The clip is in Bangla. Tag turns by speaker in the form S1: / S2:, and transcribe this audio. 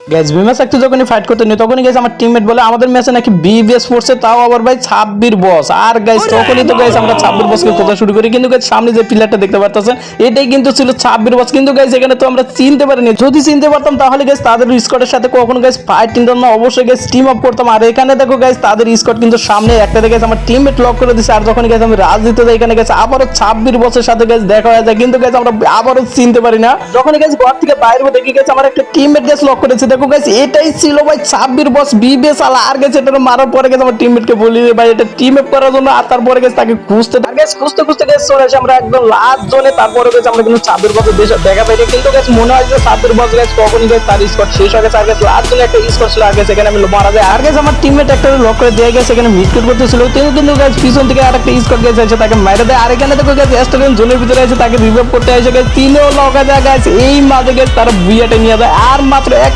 S1: গ্যাস বিমাস একটু যখনই ফাইট করতে নিই তখনই গেছে আমার টিমমেট বলে আমাদের ম্যাচে নাকি বিবিএস পড়ছে তাও আবার ভাই ছাব্বির বস আর গাইস তখনই তো গাইস আমরা ছাব্বির বসকে কোথা শুরু করি। কিন্তু গাইস সামনে যে পিলারটা দেখতে পারতেছেন এটাই কিন্তু ছিল ছাব্বির বস কিন্তু গাইস এখানে তো আমরা চিনতে পারিনি। যদি চিনতে পারতাম তাহলে গাইস তাদের স্কোয়াডের সাথে কখনো গাইস ফাইট নিতাম না। অবশ্যই গাইস টিম আপ করতাম। আর এখানে দেখো গাইস তাদের স্কোয়াড কিন্তু সামনে একটা দেখে আমার টিমমেট লক করে দিছে। আর যখন গাইস আমি রাজ দিতে যাই এখানে গেছে আবারও ছাব্বির বছরের সাথে গাইস দেখা হয়ে যায়। কিন্তু গাইস আমরা আবারও চিনতে পারি না। যখন গাইস ঘর থেকে বাইরে দেখি গেছে আমার একটা টিমমেট গাইস লক করেছে। দেখো গাইস এটাই ছিল ভাই ছাব্বির বস বিবিএস আলা আর গেছে এটা মারার পরে গেছে আমার টিমমেটকে বলি ভাই, এটা টিম আপ করার জন্য, আর তারপরে গেছে তাকে খুঁজতে আর গেছে খুঁজতে খুঁজতে গেছে চলে আসে আমরা একদম লাস্ট জোনে তারপরে গেছে আমরা কিন্তু ছাব্বির বছর দেখা পাই কিন্তু গেছে মনে হয় যে ছাব্বির বস গেছে কখনই গেছে তার স্কোয়াড শেষ হয়ে। গেছে আর গেছে লাস্ট জোনে একটা স্কোয়াড ছিল, আর গেছে এখানে আমি মারা যায় আর গেছে আমার টিমমেট একটা লক করে দিয়ে গেছে এখানে মিটকুট করতেছিল। তিনি কিন্তু গাছ পিছন থেকে আর একটা স্কোয়াড গেছে এসে তাকে মারা দেয়। আর এখানে দেখো গেছে স্টেডিয়াম জোনের ভিতরে আছে তাকে রিভাইভ করতে এসে গেছে তিনিও লকা যায়। গেছে এই মাঝে গেছে তারা বুইয়াটা নিয়ে যায়। আর মাত্র এক